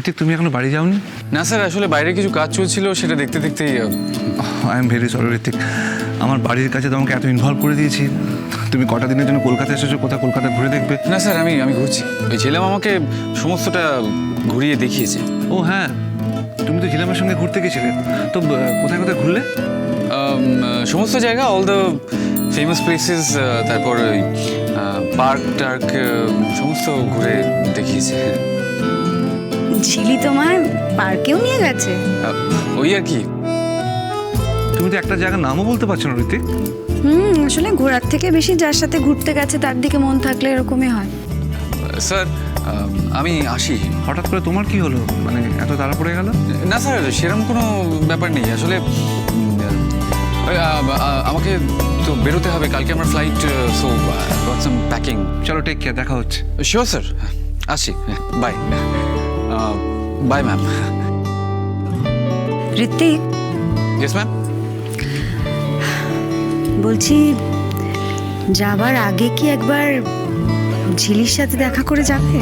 ঋতিক তুমি এখনও বাড়ি যাওনি? না স্যার আসলে বাইরে কিছু কাজ চলছিল সেটা দেখতে দেখতেই I am very sorry Hrithik আমার বাড়ির কাছে তোমাকে এত ইনভলভ করে দিয়েছি। তুমি কটা দিনের জন্য কলকাতা এসেছ কোথাও কলকাতা ঘুরে দেখবে? না স্যার আমি আমি ঘুরছি। ওই ছেলেম আমাকে সমস্তটা ঘুরিয়ে দেখিয়েছে। ও হ্যাঁ। তুমি তো ঝিলামের সঙ্গে ঘুরতে গেছিলে। তো কোথায় কোথায় ঘুরলে? সমস্ত জায়গা অল দ্য ফেমাস প্লেসেস তারপর ওই পার্ক টার্ক সমস্ত ঘুরে দেখিয়েছে। ঝিলি তোমার পার্কেও নিয়ে গেছে। ওই আর কি। তুমি তো একটা জায়গার নামও বলতে পারছ না ঋতিক হুম আসলে ঘোরার থেকে বেশি যার সাথে ঘুরতে গেছে তার দিকে মন থাকলে এরকমই হয়। স্যার আমি আসি। হঠাৎ করে তোমার কি হলো? মানে এত তাড়া পড়ে গেল? না স্যার সেরকম কোনো ব্যাপার নেই। আসলে আমাকে তো বেরোতে হবে। কালকে আমার flight so got some packing চলো টেক কেয়ার দেখা হচ্ছে। শিওর স্যার আসি। Bye bye ma'am Ritwik yes ma'am বলছি যাবার আগে কি একবার ঝিলির সাথে দেখা করে যাবে?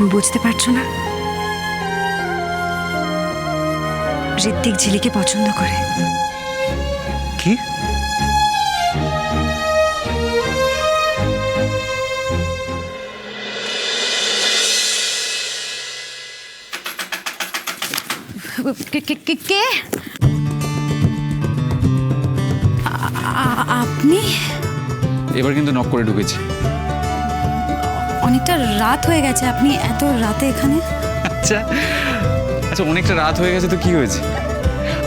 তুমি বুঝতে পারছ না? ঋত্বিক ঝিলিকে পছন্দ করে। কি? কে- আপনি? এবার কিন্তু নক করে ঢুকেছি। অনেকটা রাত হয়ে গেছে আপনি এত রাতে এখানে? আচ্ছা আচ্ছা অনেকটা রাত হয়ে গেছে তো কি হয়েছে?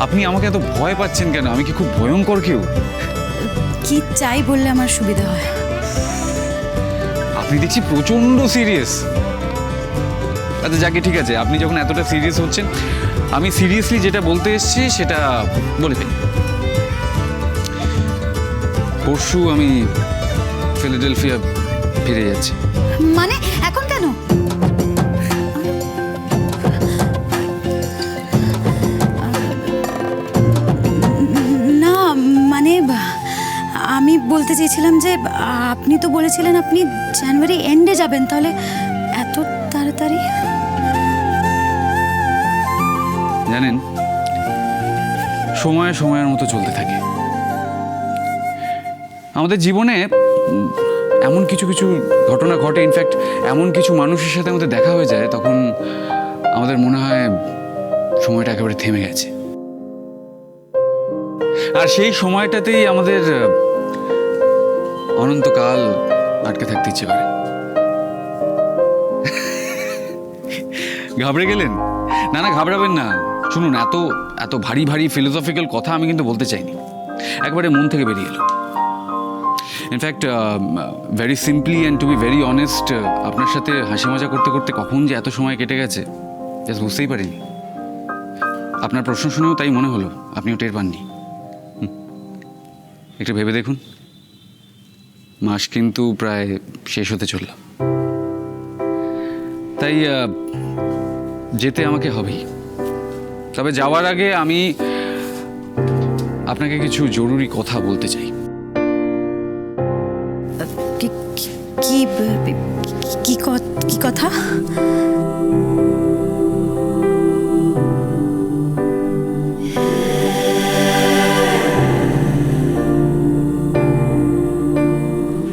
আপনি আমাকে এত ভয় পাচ্ছেন কেন? আমি কি খুব ভয়ঙ্কর কেউ? কি চাই বললে আমার সুবিধা হয়? আপনি দেখছি প্রচণ্ড সিরিয়াস। আচ্ছা যাকে ঠিক আছে আপনি যখন এতটা সিরিয়াস হচ্ছেন আমি সিরিয়াসলি যেটা বলতে এসেছি সেটা বলে দিন পরশু আমি ফিলাডেলফিয়া ফিরে যাচ্ছি। মানে এখন কেন? না মানে আমি বলতে চেয়েছিলাম যে আপনি তো বলেছিলেন আপনি জানুয়ারি এন্ডে যাবেন তাহলে এত তাড়াতাড়ি? জানেন সময় সময়ের মতো চলতে থাকে। আমাদের জীবনে এমন কিছু কিছু ঘটনা ঘটে ইনফ্যাক্ট এমন কিছু মানুষের সাথে আমাদের দেখা হয়ে যায়, তখন আমাদের মনে হয় সময়টা একেবারে থেমে গেছে। আর সেই সময়টাতেই আমাদের অনন্তকাল আটকে থাকতে ইচ্ছে করে। ঘাবড়ে গেলেন? না না, ঘাবড়াবেন না। শুনুন, এত এত ভারী ভারী ফিলোসফিক্যাল কথা আমি কিন্তু বলতে চাইনি। একবারে মন থেকে বেরিয়ে এলো। In fact very simply and to be very honest আপনার সাথে হাসি মজা করতে করতে কখন যে এত সময় কেটে গেছে জাস্ট বুঝতেই পারিনি। আপনার প্রশ্ন শুনেও তাই মনে হলো, আপনিও টের পাননি। একটু ভেবে দেখুন। মাস কিন্তু প্রায় শেষ হতে চলল। তাই যেতে আমাকে হবেই। তবে যাওয়ার আগে আমি আপনাকে কিছু জরুরি কথা বলতে চাই। কি কথা?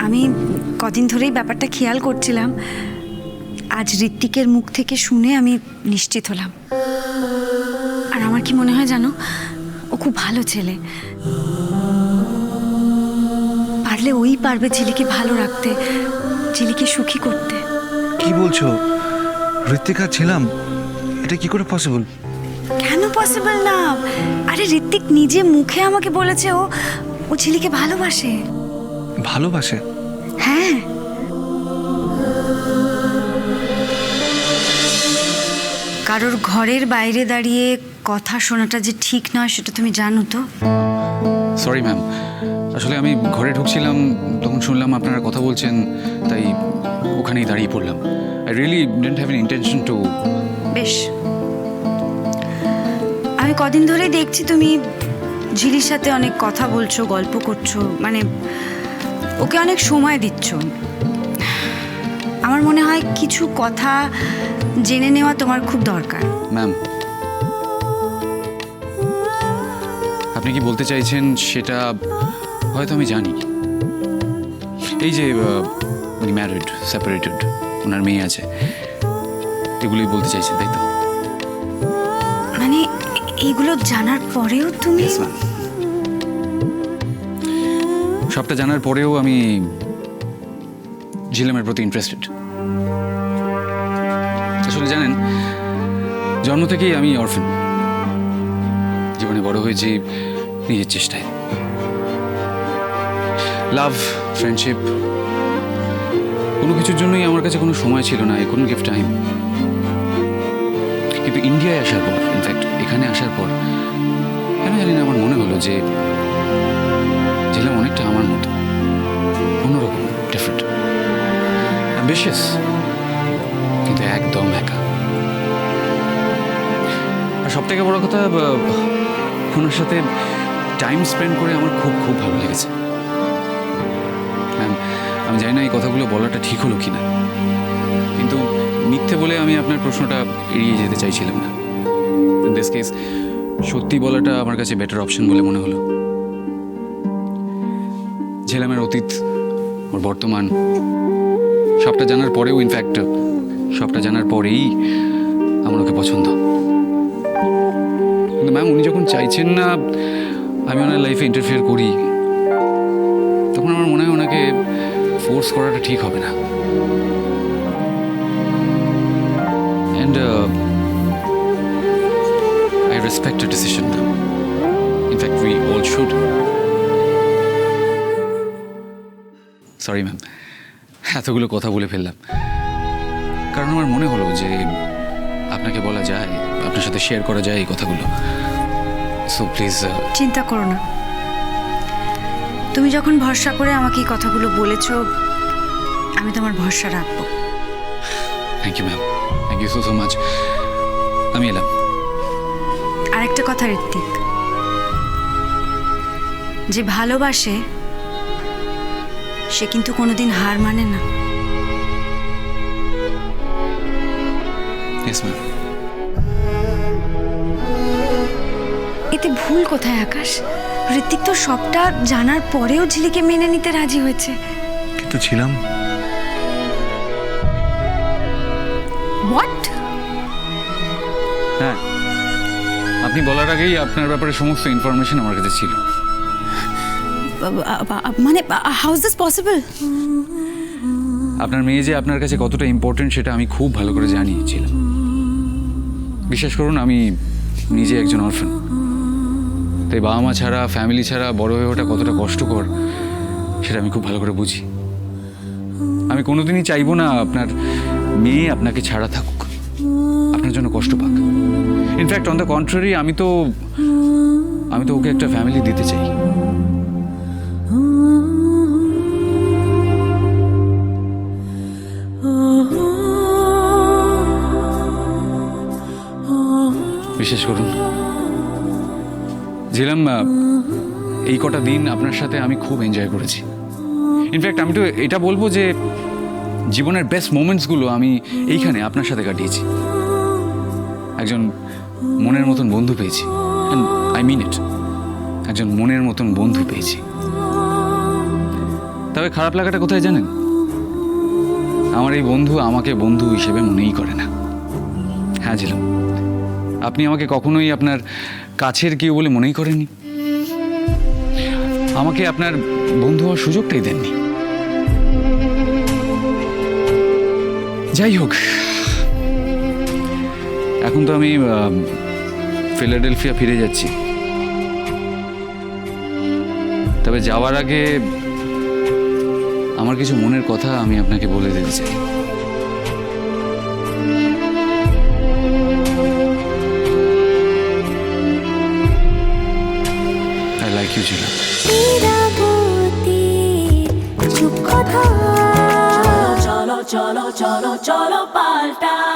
আমি কদিন ধরেই ব্যাপারটা খেয়াল করছিলাম। আজ ঋত্বিকের মুখ থেকে শুনে আমি নিশ্চিত হলাম। আর আমার কি মনে হয় জানো? ও খুব ভালো ছেলে। পারলে ওই পারবে ছেলেকে ভালো রাখতে। ছেলেকে সুখী করতে। কি বলছো? ঋতিকা ছিলাম। এটা কি করে পসিবল কেন পসিবল না? আরে ঋত্বিক নিজে মুখে আমাকে বলেছে ও ও ছেলেকে ভালোবাসে। ভালোবাসে? হ্যাঁ। কারোর ঘরের বাইরে দাঁড়িয়ে কথা শোনাটা যে ঠিক নয় সেটা তুমি জানো তো? সরি ম্যাম আসলে আমি ঘরে ঢুকছিলাম তখন শুনলাম আপনারা কথা বলছেন তাই ওখানেই দাঁড়িয়ে পড়লাম। I really didn't have an intention to বেশ। আমি কদিন ধরেই দেখছি তুমি ঝিলির সাথে অনেক কথা বলছো গল্প করছ মানে ওকে অনেক সময় দিচ্ছ। আমার মনে হয় কিছু কথা জেনে নেওয়া তোমার খুব দরকার। ম্যাম আপনি কি বলতে চাইছেন সেটা হয়তো আমি জানি। এই যে উনি ম্যারিড সেপারেটেড ওনার মেয়ে আছে এগুলোই বলতে চাইছেন তাই তো? মানে এইগুলো জানার পরেও তুমি সবটা জানার পরেও আমি ঝিলামের প্রতি ইন্টারেস্টেড আসলে জানেন জন্ম থেকেই আমি অরফেন জীবনে বড় হয়েছি নিজের চেষ্টায়। লাভ ফ্রেন্ডশিপ কোনো কিছুর জন্যই আমার কাছে কোনো সময় ছিল না এখন গিফট টাইম কিন্তু ইন্ডিয়ায় আসার পর ইনফ্যাক্ট এখানে আসার পর, কেন জানি না আমার মনে হলো যে ঝিলাম অনেকটা আমার মতো, অন্যরকম ডিফারেন্ট অ্যাম্বিশিয়াস কিন্তু একদম একা। আর সব থেকে বড় কথা ওনার সাথে টাইম স্পেন্ড করে আমার খুব খুব ভালো লেগেছে। আমি জানি না এই কথাগুলো বলাটা ঠিক হলো কি না কিন্তু মিথ্যে বলে আমি আপনার প্রশ্নটা এড়িয়ে যেতে চাইছিলাম না। কেস সত্যি বলাটা আমার কাছে বেটার অপশন বলে মনে হলো। ঝেলামের অতীত ওর বর্তমান, সবটা জানার পরেও ইনফ্যাক্ট সবটা জানার পরেই আমার ওকে পছন্দ। কিন্তু ম্যাম উনি যখন চাইছেন না আমি ওনার লাইফে ইন্টারফেয়ার করি, তখন আমার মনে হয় ওনাকে ফোর্স করাটা ঠিক হবে না। And I respect ma'am in fact we all should sorry ma'am এতগুলো কথা বলে ফেললাম। কারণ আমার মনে হলো যে আপনাকে বলা যায়, আপনার সাথে শেয়ার করা যায় এই কথাগুলো। সো প্লিজ চিন্তা করো না। তুমি যখন ভরসা করে আমাকে এই কথাগুলো বলেছ আমি তোমার ভরসা রাখব। Thank you ma'am thank you so so much আমি এলাম। আরেকটা কথা ঋত্বিক। যে ভালোবাসে সে কিন্তু কোনোদিন হার মানে না। এতে ভুল কোথায় আকাশ? ঋত্বিক তো সবটা জানার পরেও ঝিলিকে মেনে নিতে রাজি হয়েছে। কিন্তু ছিলাম। হোয়াট হ্যাঁ আপনি বলার আগেই আপনার ব্যাপারে সমস্ত ইনফরমেশন আমার কাছে ছিল। মানে হাউ ইজ দিস পসিবল আপনার মেয়ে যে আপনার কাছে কতটা ইম্পর্টেন্ট সেটা আমি খুব ভালো করে জানিয়েছিলাম। বিশ্বাস করুন আমি নিজে একজন অরফান তাই বাবা মা ছাড়া ফ্যামিলি ছাড়া বড় হয়ে ওঠা কতটা কষ্টকর, সেটা আমি খুব ভালো করে বুঝি। আমি কোনোদিনই চাইব না আপনার মেয়ে আপনাকে ছাড়া থাকুক। আপনার জন্য কষ্ট পাক। ইনফ্যাক্ট অন দ্য কন্ট্রারি আমি তো আমি তো ওকে একটা ফ্যামিলি দিতে চাই। বিশেষ করুন। ঝিলাম এই কটা দিন আপনার সাথে আমি খুব এনজয় করেছি। ইনফ্যাক্ট আমি তো এটা বলব যে জীবনের বেস্ট মোমেন্টসগুলো আমি এইখানে আপনার সাথে কাটিয়েছি। একজন মনের মতন বন্ধু পেয়েছি আই মিন ইট একজন মনের মতন বন্ধু পেয়েছি। তবে খারাপ লাগাটা কোথায় জানেন? আমার এই বন্ধু আমাকে বন্ধু হিসেবে মনেই করে না। হ্যাঁ ঝিলাম, আপনি আমাকে কখনোই আপনার কাছের কেউ বলে মনেই করেননি। আমাকে আপনার বন্ধু হওয়ার সুযোগটাই দেননি। যাই হোক, এখন তো আমি ফিলাডেলফিয়া ফিরে যাচ্ছি। তবে যাওয়ার আগে আমার কিছু মনের কথা আমি আপনাকে বলে দিতে চাই। শিখিয়েছিলাম চলো চলো চলো চলো পাল্টা।